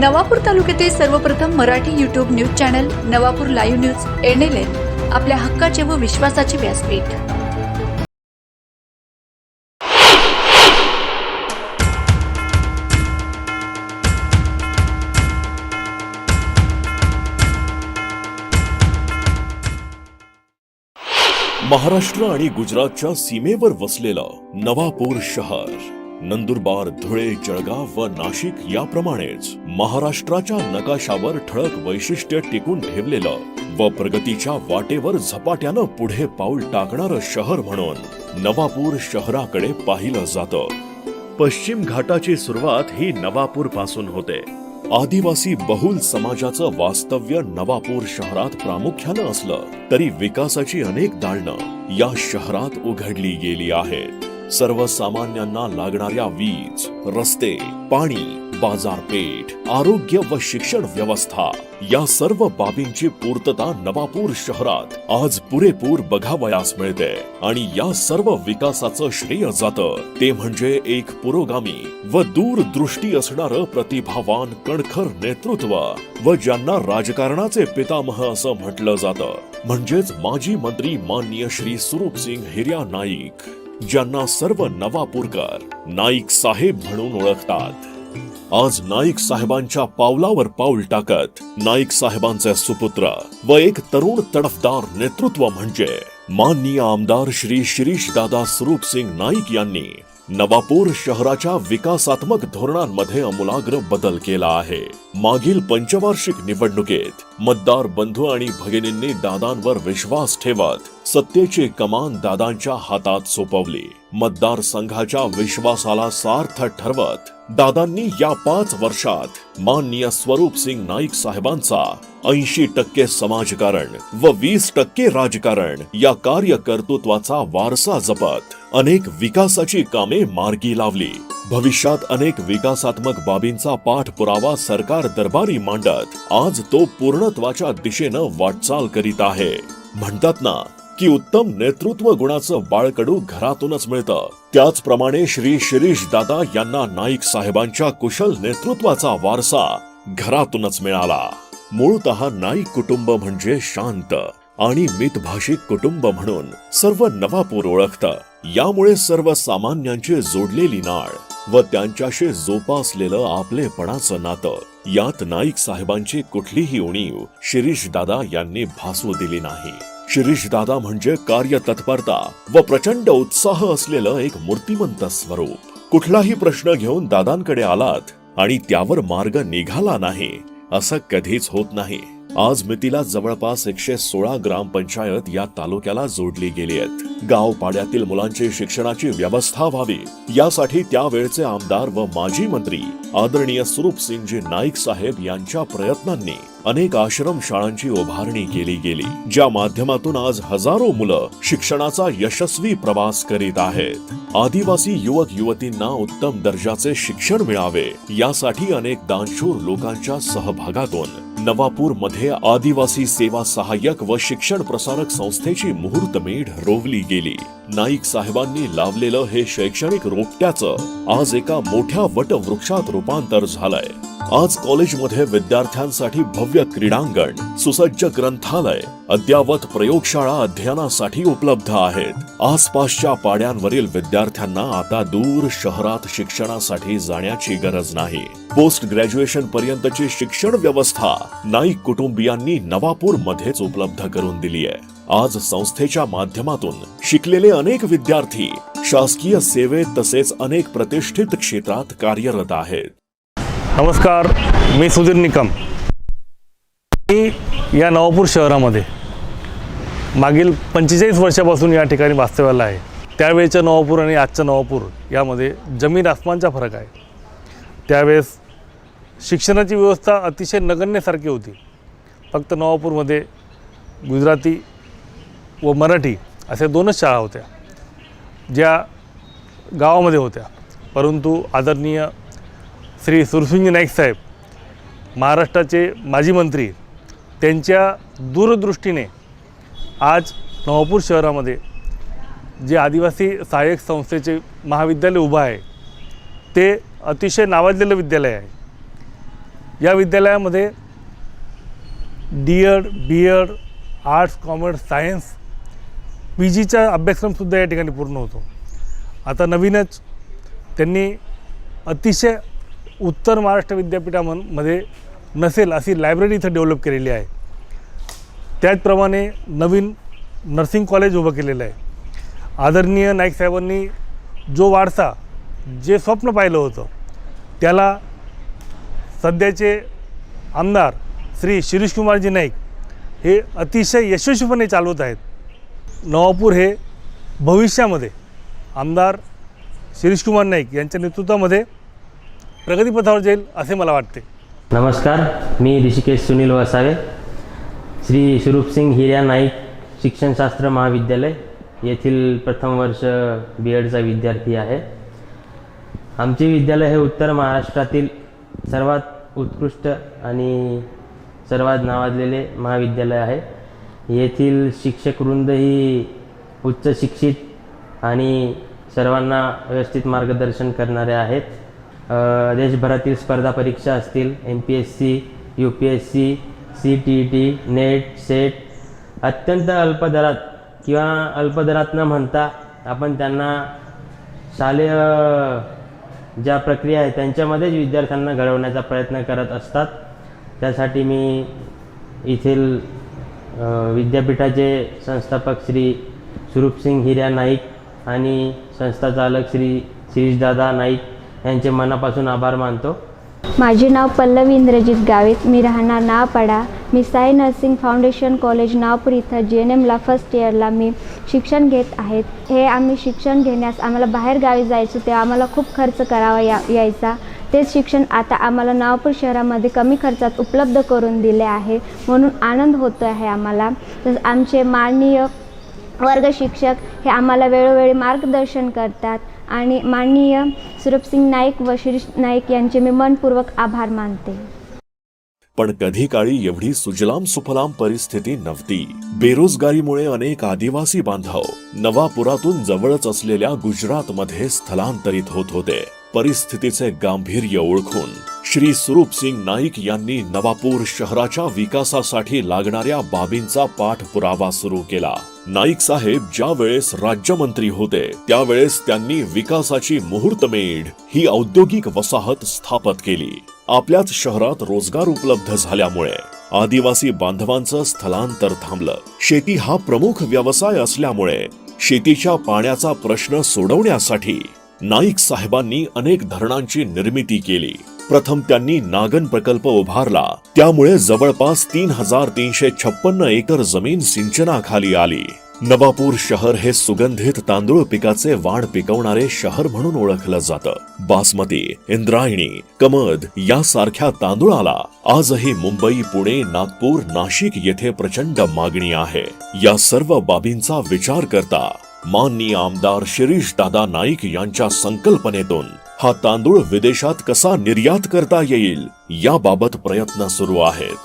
नवापूर तालुक्यातील सर्वप्रथम Marathi YouTube news channel Navapur live news N L N आपल्या हक्काचे व विश्वासाचे व्यासपीठ. महाराष्ट्र आणि गुजरातच्या सीमेवर वसलेलं नवापूर शहर. नंदुरबार धुळे जळगाव व नाशिक याप्रमाणेच महाराष्ट्राच्या नकाशावर ठळक वैशिष्ट्य टिकून ठेवलेलं व प्रगतीच्या वाटेवर झपाट्यानं पुढे पाऊल टाकणारं शहर म्हणून नवापूर शहराकडे पाहिलं जातं. पश्चिम घाटाची सुरुवात ही नवापूरपासून होते. आदिवासी बहुल समाजाचं वास्तव्य नवापूर शहरात प्रामुख्यानं असलं तरी विकासाची अनेक दालनं या शहरात उघडली गेली आहेत. सर्वसामान्यांना लागणाऱ्या वीज रस्ते पाणी बाजारपेठ आरोग्य व शिक्षण व्यवस्था या सर्व बाबींची पूर्तता नवापूर शहरात आज पुरेपूर बघावयास मिळते. आणि या सर्व विकासाचं श्रेय जातं ते म्हणजे एक पुरोगामी व दूरदृष्टी असणारं प्रतिभावान कणखर नेतृत्व व ज्यांना राजकारणाचे पितामह असं म्हटलं जातं. म्हणजेच माजी मंत्री माननीय श्री सुरूप सिंग हिर्या नाईक ज्यांना सर्व नवापूरकर नाईक साहेब म्हणून ओळखतात. आज नाईक साहेबांच्या पावलावर पाऊल टाकत नाईक साहेबांचे सुपुत्र व एक तरुण तडफदार नेतृत्व म्हणजे माननीय आमदार श्री शिरीष दादा स्वरूप सिंग नाईक यांनी नवापूर शहराच्या विकासात्मक धोरणांमध्ये अमूलाग्र बदल केला आहे. मागील पंचवार्षिक निवडणुकीत मतदार बंधू आणि भगिनींनी दादांवर विश्वास ठेवत सत्तेची कमान दादांच्या हातात सोपवली. मतदार संघाच्या विश्वासाला सार्थ ठरवत दादांनी या पाच वर्षात माननीय स्वरूप सिंग नाईक साहेबांचा ऐंशी टक्के समाजकारण व वीस टक्के राजकारण या कार्यकर्तृत्वाचा वारसा जपत अनेक विकासाची कामे मार्गी लावली. भविष्यात अनेक विकासात्मक बाबींचा पाठपुरावा सरकार दरबारी मांडत आज तो पूर्णत्वाच्या दिशेनं वाटचाल करीत आहे. म्हणतात ना की उत्तम नेतृत्व गुणाचं बाळकडू घरातूनच मिळतं. त्याचप्रमाणे श्री शिरीष दादा यांना नाईक साहेबांच्या कुशल नेतृत्वाचा वारसा घरातूनच मिळाला. मूळतः नाईक कुटुंब म्हणजे शांत. आणि मितभाषिक कुटुंब म्हणून सर्व नवापूर ओळखतं. यामुळे सर्वसामान्यांची जोडलेली नाळ व त्यांच्याशी जोपासलेलं आपलेपणाचं नातं. यात नाईक साहेबांची कुठलीही उणीव शिरीष दादा यांनी भासू दिली नाही. शिरीष दादा म्हणजे कार्यतत्परता व प्रचंड उत्साह असलेलं एक मूर्तिमंत स्वरूप. कुठलाही प्रश्न घेऊन दादांकडे आलात आणि त्यावर मार्ग निघाला नाही असं कधीच होत नाही. आज मितीला जवळपास एकशे सोळा ग्रामपंचायत या तालुक्याला जोडली गेली आहेत. गाव पाड्यातील मुलांची शिक्षणाची व्यवस्था व्हावी. यासाठी त्यावेळचे आमदार व माजी मंत्री आदरणीय स्वरूप सिंगजी नाईक साहेब यांच्या प्रयत्नांनी अनेक आश्रम शाळांची उभारणी केली गेली ज्या माध्यमातून आज हजारो मुलं शिक्षणाचा यशस्वी प्रवास करीत आहेत. आदिवासी युवक युवतींना उत्तम दर्जाचे शिक्षण मिळावे यासाठी अनेक दानशूर लोकांच्या सहभागातून नवापूरमध्ये आदिवासी सेवा सहाय्यक व शिक्षण प्रसारक संस्थेची मुहूर्तमेढ रोवली गेली. नाईक साहेबांनी लावलेलं हे शैक्षणिक रोपट्याचं आज एका मोठ्या वटवृक्षात रूपांतर झालंय. आज कॉलेजमध्ये विद्यार्थ्यांसाठी भव्य क्रीडांगण सुसज्ज ग्रंथालय अद्यावत प्रयोगशाळा अध्ययनासाठी उपलब्ध आहेत. आसपासच्या पाड्यांवरील विद्यार्थ्यांना आता दूर शहरात शिक्षणासाठी जाण्याची गरज नाही. पोस्ट ग्रॅज्युएशन पर्यंतची शिक्षण व्यवस्था नाईक कुटुंबियांनी नवापूर मध्येच उपलब्ध करून दिली आहे. आज संस्थेच्या माध्यमातून शिकलेले अनेक विद्यार्थी शासकीय सेवेत तसेच अनेक प्रतिष्ठित क्षेत्रात कार्यरत आहेत. नमस्कार मी सुधीर निकम. मी या नवापूर शहरामध्ये मागील पंचेचाळीस वर्षापासून या ठिकाणी वास्तव्याला आहे. त्यावेळेच्या नवापूर आणि आजच्या नवापूर यामध्ये जमीन आसमानचा फरक आहे. त्यावेळेस शिक्षणाची व्यवस्था अतिशय नगण्यसारखी होती. फक्त नवापूरमध्ये गुजराती व मराठी अशा दोनच शाळा होत्या ज्या गावामध्ये होत्या. परंतु आदरणीय श्री सुरसिंग नाईक साहेब महाराष्ट्राचे माजी मंत्री त्यांच्या दूरदृष्टीने आज नवापूर शहरामध्ये जे आदिवासी सहाय्यक संस्थेचे महाविद्यालय उभं आहे ते अतिशय नावाजलेलं विद्यालय आहे. या विद्यालयामध्ये D Ed B Ed arts commerce science P जीचा अभ्यासक्रमसुद्धा या ठिकाणी पूर्ण होतो. आता नवीनच त्यांनी अतिशय उत्तर महाराष्ट्र विद्यापीठामध्ये नसेल अशी लायब्ररी इथं डेव्हलप केलेली आहे. त्याचप्रमाणे नवीन नर्सिंग कॉलेज उभं केलेलं आहे. आदरणीय नाईक साहेबांनी जो वारसा जे स्वप्न पाहिलं होतं त्याला सध्याचे आमदार श्री शिरीषकुमारजी नाईक हे अतिशय यशस्वीपणे चालवत आहेत. नवापूर हे भविष्यामध्ये आमदार शिरीषकुमार नाईक यांच्या नेतृत्वामध्ये प्रगतीपथावर जाईल असे मला वाटते. नमस्कार मी ऋषिकेश सुनील वसावे. श्री स्वरूपसिंग हिर्या नाईक शिक्षणशास्त्र महाविद्यालय येथील प्रथम वर्ष बी एडचा विद्यार्थी आहे. आमचे विद्यालय हे उत्तर महाराष्ट्रातील सर्वात उत्कृष्ट आणि सर्वात नावाजलेले महाविद्यालय आहे. येथील शिक्षकवृंद ही उच्च शिक्षित आणि सर्वांना व्यवस्थित मार्गदर्शन करणारे आहेत. देशभरातील स्पर्धा परीक्षा असतील M P S C U P S C C T E T NET SET अत्यंत अल्प दरात किंवा अल्प दरात न म्हणता आपण त्यांना शालेय ज्या प्रक्रिया आहेत त्यांच्यामध्येच विद्यार्थ्यांना घडवण्याचा प्रयत्न करत असतात. त्यासाठी मी येथील विद्यापीठाचे संस्थापक श्री सुरूपसिंग हिऱ्या नाईक आणि संस्थाचालक श्री शिरीषदादा नाईक यांचे मनापासून आभार मानतो. माझे नाव पल्लवी इंद्रजित गावित. मी राहणार नावपाडा मी Sai nursing foundation college Nagpur इथं जी एन एमला फर्स्ट इयरला मी शिक्षण घेत आहेत. हे आम्ही शिक्षण घेण्यास आम्हाला बाहेर गावी जायचो तेव्हा आम्हाला खूप खर्च करावा या यायचा. तेच शिक्षण आता आम्हाला नागपूर शहरामध्ये कमी खर्चात उपलब्ध करून दिले आहे. म्हणून आनंद होतो आहे आम्हाला. तसं आमचे माननीय वर्ग शिक्षक हे आम्हाला वेळोवेळी मार्गदर्शन करतात. आणि माननीय सुरभसिंग नाईक व शिरीष नाईक यांचे मी मनपूर्वक आभार मानते. पण कधी काळी एवढी सुजलाम सुफलाम परिस्थिती नव्हती. बेरोजगारीमुळे अनेक आदिवासी बांधव नवापुरातून जवळच असलेल्या गुजरातमध्ये स्थलांतरित होत होते. परिस्थितीचे गांभीर्य ओळखून श्री स्वरूप सिंग नाईक यांनी नवापूर शहराच्या विकासासाठी लागणाऱ्या बाबींचा पाठपुरावा सुरू केला. नाईक साहेब ज्या वेळेस राज्यमंत्री होते त्यावेळेस त्यांनी विकासाची मुहूर्तमेढ ही औद्योगिक वसाहत स्थापत केली. आपल्याच शहरात रोजगार उपलब्ध झाल्यामुळे आदिवासी बांधवांचं स्थलांतर थांबलं. शेती हा प्रमुख व्यवसाय असल्यामुळे शेतीच्या पाण्याचा प्रश्न सोडवण्यासाठी नाईक साहेबांनी अनेक धरणांची निर्मिती केली. प्रथम त्यांनी नागन प्रकल्प उभारला. त्यामुळे जवळपास तीन हजार तीनशे छप्पन्न एकर जमीन सिंचनाखाली आली. नवापूर शहर हे सुगंधित तांदूळ पिकाचे वाढ पिकवणारे शहर म्हणून ओळखलं जातं. बासमती इंद्रायणी कमद यासारख्या तांदूळाला आजही मुंबई पुणे नागपूर नाशिक येथे प्रचंड मागणी आहे. या सर्व बाबींचा विचार करता माननीय आमदार शिरीष दादा नाईक यांच्या संकल्पनेतून हा तांदूळ विदेशात कसा निर्यात करता येईल याबाबत प्रयत्न सुरू आहेत.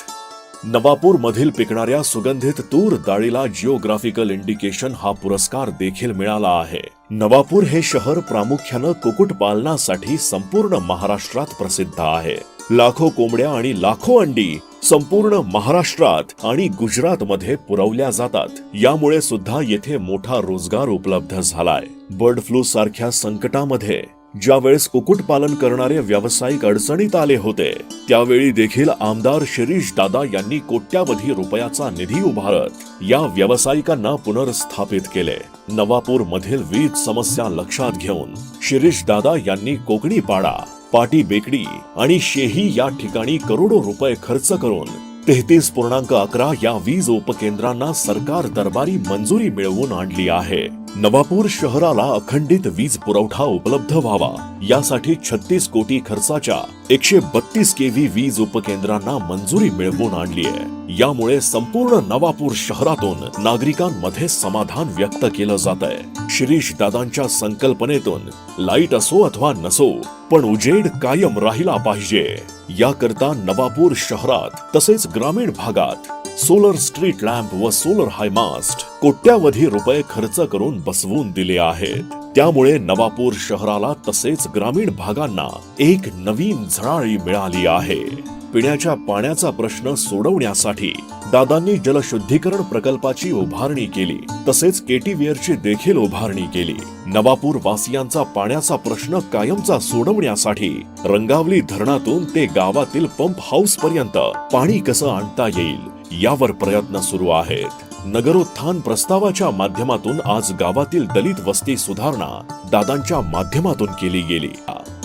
नवापूर मधील पिकणाऱ्या सुगंधित तूर डाळीला जिओग्राफिकल इंडिकेशन हा पुरस्कार देखील मिळाला आहे. नवापूर हे शहर प्रामुख्यानं कुक्कुटपालनासाठी संपूर्ण महाराष्ट्रात प्रसिद्ध आहे. लाखो कोंबड्या आणि लाखो अंडी संपूर्ण महाराष्ट्रात आणि गुजरातमध्ये पुरवल्या जातात. यामुळे सुद्धा येथे मोठा रोजगार उपलब्ध झालाय. बर्ड फ्लू सारख्या संकटामध्ये ज्यावेळेस कुक्कुटपालन करणारे व्यावसायिक अडचणीत आले होते त्यावेळी देखील आमदार शिरीष दादा यांनी कोट्यावधी रुपयाचा निधी उभारत या व्यावसायिकांना पुनर्स्थापित केले. नवापूर मधील वीज समस्या लक्षात घेऊन शिरीष दादा यांनी कोकणी पाडा पाटी बेकडी आणि शेही या ठिकाणी करोडो रुपये खर्च करून तेहतीस पूर्णांक अकरा या वीज उपकेंद्रांना सरकार दरबारी मंजुरी मिळवून आणली आहे. नवापूर शहराला अखंडित वीज पुरवठा उपलब्ध व्हावा. यासाठी छत्तीस कोटी खर्चाच्या एकशे बत्तीस केव्ही वीज उपकेंद्रांना मंजुरी मिळवून आणली आहे. यामुळे संपूर्ण नवापूर शहरातून नागरिकांमध्ये समाधान व्यक्त केलं जात आहे शिरीष दादांच्या संकल्पनेतून लाइट असो अथवा नसो पण उजेड कायम राहिला पाहिजे. याकरता नवापूर शहरात तसेच ग्रामीण भागात सोलर स्ट्रीट लॅम्प व सोलर हायमास्ट कोट्यावधी रुपये खर्च करून बसवून दिले आहेत. त्यामुळे नवापूर शहराला तसेच ग्रामीण भागांना एक नवीन झळाळी मिळाली आहे. पिण्याच्या पाण्याचा प्रश्न सोडवण्यासाठी दादांनी जलशुद्धीकरण प्रकल्पाची उभारणी केली. तसेच केटीवेअरची देखील उभारणी केली. नवापूर वासियांचा पाण्याचा प्रश्न कायमचा सोडवण्यासाठी रंगावली धरणातून ते गावातील पंप हाऊस पर्यंत पाणी कसं आणता येईल यावर प्रयत्न सुरू आहेत. नगरोत्थान प्रस्तावाच्या माध्यमातून आज गावातील दलित वस्ती सुधारणा दादांच्या माध्यमातून केली गेली.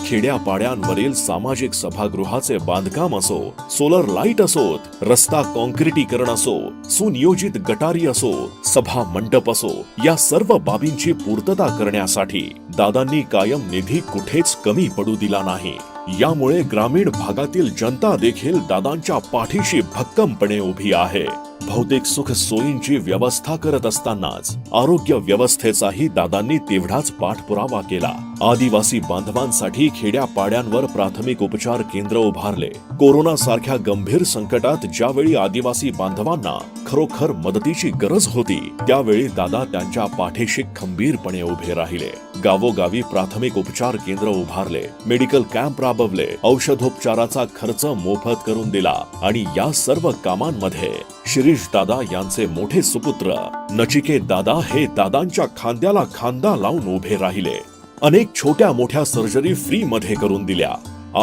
खेड्यापाड्यांवरील सामाजिक सभागृहाचे बांधकाम असो सोलर लाइट असोत रस्ता कॉन्क्रिटीकरण असो सुनियोजित गटारी असो सभा मंडप असो या सर्व बाबींची पूर्तता करण्यासाठी दादांनी कायम निधी कुठेच कमी पडू दिला नाही. यामुळे ग्रामीण भागातील जनता देखील दादांच्या पाठीशी भक्कमपणे उभी आहे. भौतिक सुख सोयींची व्यवस्था करत असतानाच आरोग्य व्यवस्थेचाही दादांनी तेवढाच पाठपुरावा केला. आदिवासी बांधवांसाठी खेड्यापाड्यांवर प्राथमिक उपचार केंद्र उभारले. कोरोना सारख्या गंभीर संकटात ज्यावेळी आदिवासी बांधवांना खरोखर मदतीची गरज होती त्यावेळी दादा त्यांच्या पाठीशी खंबीरपणे उभे राहिले. गावोगावी प्राथमिक उपचार केंद्र उभारले. मेडिकल कॅम्प राबवले. औषधोपचाराचा खर्च मोफत करून दिला आणि या सर्व कामांमध्ये शिरीष दादा यांचे मोठे सुपुत्र. नचिकेत दादा हे दादांच्या खांद्याला खांदा लावून उभे राहिले. अनेक छोट्या मोठ्या सर्जरी फ्री मध्ये करून दिल्या.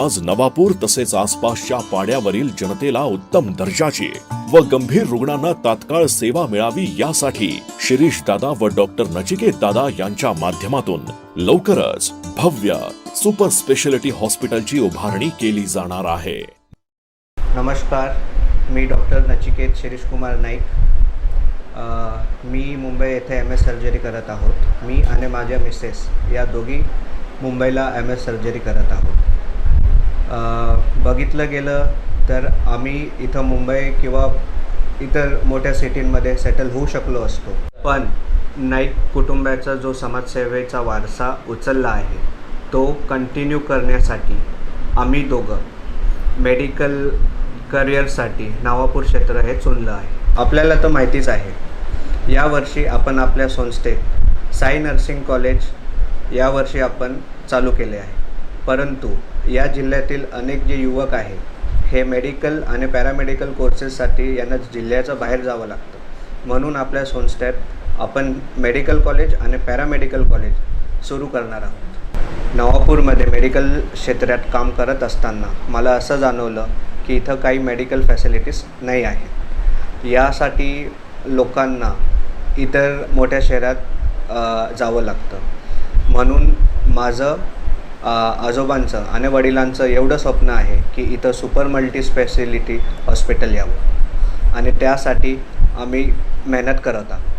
आज नवापूर तसेच आसपासच्या पाड्यावरील जनतेला उत्तम दर्जाची व गंभीर रुग्णांना तात्काळ सेवा मिळावी यासाठी शिरीष दादा व डॉक्टर नचिकेत दादा यांच्या माध्यमातून लवकरच भव्य सुपर स्पेशालिटी हॉस्पिटलची उभारणी केली जाणार आहे. नमस्कार. मी डॉक्टर नचिकेत शिरीष कुमार नाईक मी मुंबई येथे एम एस सर्जरी करत आहोत. मी आणि माझ्या मिसेस या दोघी मुंबईला एम एस सर्जरी करत आहोत. बघितलं गेलं तर आम्ही इथं मुंबई किंवा इतर मोठ्या सिटींमध्ये सेटल होऊ शकलो असतो. पण नाईक कुटुंबाचा जो समाजसेवेचा वारसा उचलला आहे तो कंटिन्यू करण्यासाठी आम्ही दोघं मेडिकल करिअरसाठी नावापूर क्षेत्र हे चुनलं आहे. आपल्याला तर माहितीच आहे. यावर्षी आपण आपल्या संस्थेत साई नर्सिंग कॉलेज यावर्षी आपण चालू केले आहे. परंतु या जिल्ह्यातील अनेक जे युवक आहे हे मेडिकल आणि पॅरामेडिकल कोर्सेससाठी यांना जिल्ह्याचं बाहेर जावं लागतं. म्हणून आपल्या संस्थेत आपण मेडिकल कॉलेज आणि पॅरामेडिकल कॉलेज सुरू करणार आहोत. नवापूरमध्ये मेडिकल क्षेत्रात काम करत असताना मला असं जाणवलं की इथं काही मेडिकल फॅसिलिटीज नाही आहेत. यासाठी लोकांना इतर मोठ्या शहरात जावं लागतं. म्हणून माझं आजोबांचं आणि वडिलांचं एवढं स्वप्न आहे की इथं सुपर मल्टी स्पेशलिटी हॉस्पिटल यावं. आणि त्यासाठी आम्ही मेहनत करत आहोत.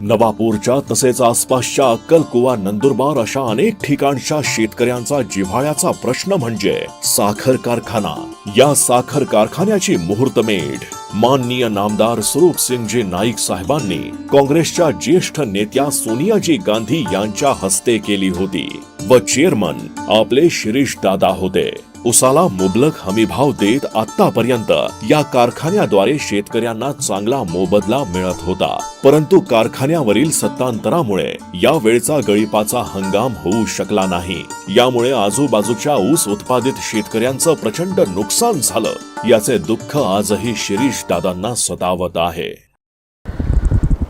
नवापूरच्या तसेच आसपासच्या अक्कलकुवा नंदुरबार अशा अनेक ठिकाणच्या शेतकऱ्यांचा जिव्हाळ्याचा प्रश्न म्हणजे साखर कारखाना. या साखर कारखान्याची मुहूर्तमेढ. माननीय नामदार स्वरूप सिंगजी नाईक साहेबांनी काँग्रेसच्या ज्येष्ठ नेत्या सोनियाजी गांधी यांच्या हस्ते केली होती व चेअरमन आपले शिरीष दादा होते. उसाला मुबलक हमीभाव देत आतापर्यंत या कारखान्याद्वारे शेतकऱ्यांना चांगला मोबदला मिळत होता. परंतु कारखान्यावरील सत्तांतरामुळे या वेळचा गळीपाचा हंगाम होऊ शकला नाही. यामुळे आजूबाजूच्या ऊस उत्पादित शेतकऱ्यांचं प्रचंड नुकसान झालं. याचे दुःख आजही शिरीष दादांना सतावत आहे.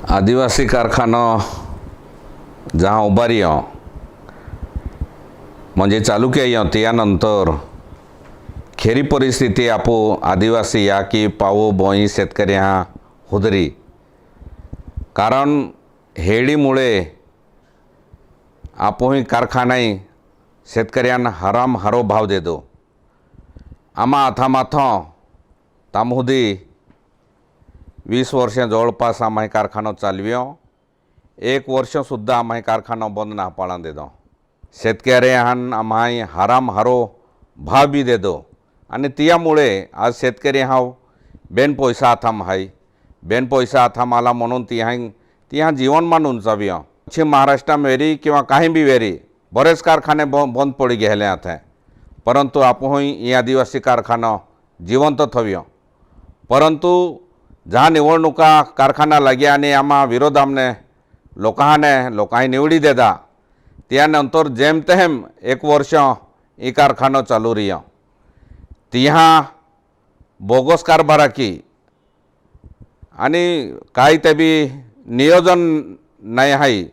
आदिवासी कारखाना जहाँ उभारी म्हणजे चालू केली त्यानंतर खेरी परिस्थिती आपो आदिवासी या की पावो बोई शेतकरी हा हुदरी। कारण हेडीमुळे आपोही कारखानाही शेतकऱ्यांना हराम हारो भाव देतो। आम्हा हातामाथ तामहुदी वीस वर्ष जवळपास आम्हा कारखानो चालव्यो। एक वर्षसुद्धा आम्हा हे कारखानो बंद ना पाळा देतो। शेतकऱ्यान आम्हा हाराम हारो भाव बी देतो। आणि त्यामुळे आज शेतकरी हाव बेन पैसा हाताम हाय बेन पैसा हाताम आला म्हणून ती हाय ती हा जीवनमान उंचाव्यो पश्चिम महाराष्ट्रात वेरी किंवा काही बी वेरी बरेच कारखाने ब बंद पडी गेले आता परंतु आपण ही आदिवासी कारखानो जिवंत थव्यो परंतु ज्या निवडणुका कारखाना लाग्या आणि आम्हा विरोध आमने लोकांने लोकांनी निवडी देता त्यानंतर जेमतेम एक वर्ष ही कारखानो चालू रियो तिहा बोगस कारभारा की आणि काही ते बी नियोजन नाही आहे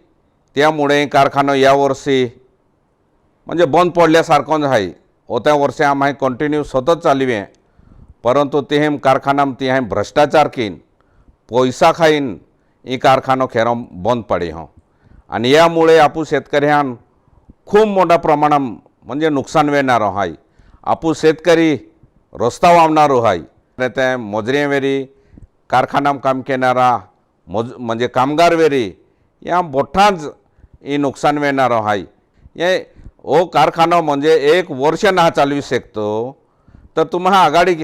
त्यामुळे कारखानो यावर्षी म्हणजे बंद पडल्यासारखं आहे होत्या वर्षी आम्ही कंटिन्यू सतत चालवे परंतु तिहेम कारखानाम कारखाना ते भ्रष्टाचार कीन पैसा खाईन ही कारखानो खेरो बंद पडे हो. आणि यामुळे आपू शेतकऱ्यां खूप मोठ्या प्रमाणात म्हणजे नुकसान वेणारो आहे आपू शेतकरी रस्ता वावणारो आहे ते मोजरे वेरी कारखानाम काम केणारा मोज म्हणजे कामगार वेरी या मोठाच ही नुकसान वेणारो आहे हे हो कारखाना म्हणजे एक वर्ष ना चालू शकतो तर तुम्हा आघाडी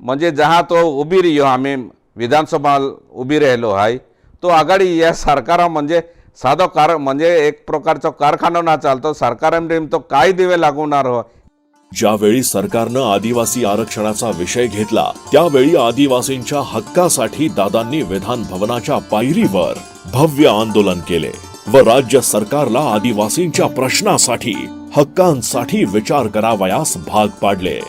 म्हणजे जहा तो उभी रहियो आम्ही विधानसभा उभी राहिलो आहे तो आघाडी या सरकारा म्हणजे साधो कार म्हणजे एक प्रकारचा कारखानो ना चालतो सरकाराने तो काय दिवे लागवणार हो ज्यावेळी सरकारनं आदिवासी आरक्षणाचा विषय घेतला त्यावेळी आदिवासींच्या हक्कासाठी दादांनी विधान भवनाच्या पायरीवर भव्य आंदोलन केले व राज्य सरकारला आदिवासींच्या प्रश्नासाठी हक्कांसाठी विचार करावयास भाग पाडले.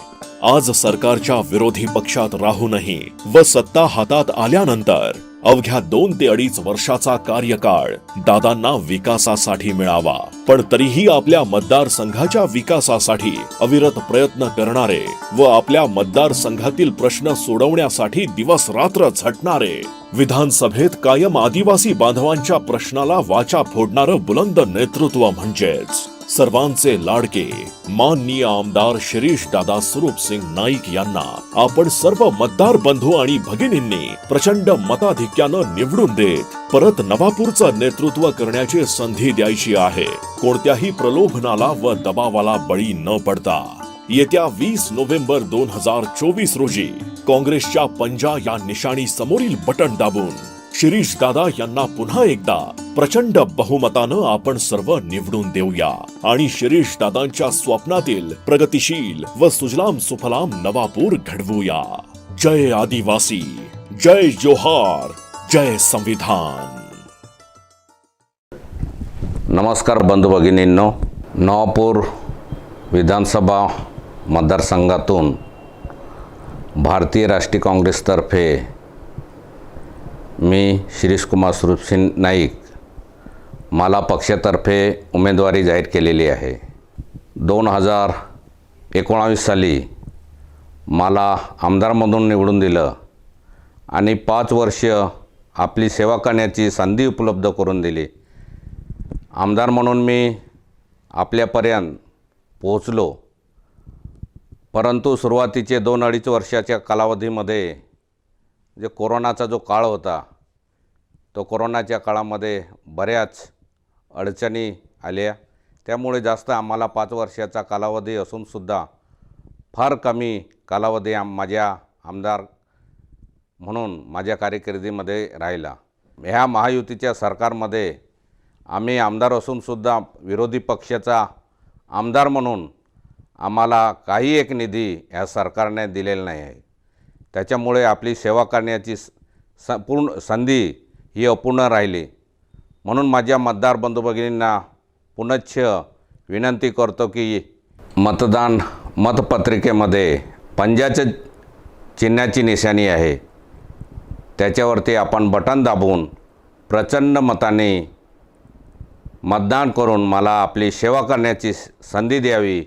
आज सरकारच्या विरोधी पक्षात राहूनही व सत्ता हातात आल्यानंतर अवघ्या दोन ते अडीच वर्षाचा कार्यकाळ दादांना विकासासाठी मिळावा. पण तरीही आपल्या मतदारसंघाच्या विकासासाठी अविरत प्रयत्न करणारे व आपल्या मतदारसंघातील प्रश्न सोडवण्यासाठी दिवस रात्र झटणारे विधानसभेत कायम आदिवासी बांधवांच्या प्रश्नाला वाचा फोडणारं बुलंद नेतृत्व म्हणजेच सर्वांचे लाडके. माननीय आमदार शिरीष दादा स्वरूप सिंग नाईक यांना आपण सर्व मतदार बंधू आणि भगिनींनी प्रचंड मताधिक्यानं निवडून देत परत नवापूरचं नेतृत्व करण्याची संधी द्यायची आहे. कोणत्याही प्रलोभनाला व दबावाला बळी न पडता. येत्या वीस नोव्हेंबर दोन हजार चोवीस रोजी काँग्रेसच्या पंजा या निशाणी समोरील बटन दाबून शिरीष दादा यांना पुन्हा एकदा प्रचंड बहुमतानं आपण सर्व निवडून देऊया. आणि शिरीष दादांच्या स्वप्नातील प्रगतिशील व सुजलाम सुफलाम नवापूर घडवूया. जय आदिवासी जय जोहार जय संविधान. नमस्कार बंधू भगिनींनो. नवापूर विधानसभा मतदारसंघातून भारतीय राष्ट्रीय काँग्रेसतर्फे मी शिरीषकुमार स्वरूपसिंग नाईक. मला पक्षातर्फे उमेदवारी जाहीर केलेली आहे. दोन हजार एकोणावीस साली मला आमदारमधून निवडून दिलं आणि पाच वर्ष आपली सेवा करण्याची संधी उपलब्ध करून दिली. आमदार म्हणून मी आपल्यापर्यंत पोहोचलो. परंतु सुरुवातीचे दोन अडीच वर्षाच्या कालावधीमध्ये जे कोरोनाचा जो काळ होता तो कोरोनाच्या काळामध्ये बऱ्याच अडचणी आल्या. त्यामुळे जास्त आम्हाला पाच वर्षाचा कालावधी असूनसुद्धा फार कमी कालावधी आम माझ्या आमदार म्हणून माझ्या कारकिर्दीमध्ये राहिला. ह्या महायुतीच्या सरकारमध्ये आम्ही आमदार असूनसुद्धा विरोधी पक्षाचा आमदार म्हणून आम्हाला काही एक निधी ह्या सरकारने दिलेला नाही आहे. त्याच्यामुळे आपली सेवा करण्याची स स पूर्ण संधी ही अपूर्ण राहिली. म्हणून माझ्या मतदार बंधू भगिनींना पुनश्च विनंती करतो की मतदान मतपत्रिकेमध्ये पंजाच्या चिन्हाची निशाणी आहे. त्याच्यावरती आपण बटन दाबून प्रचंड मताने मतदान करून मला आपली सेवा करण्याची संधी द्यावी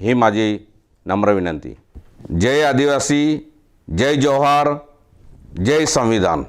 ही माझी नम्र विनंती. जय आदिवासी जय जोहार जय संविधान।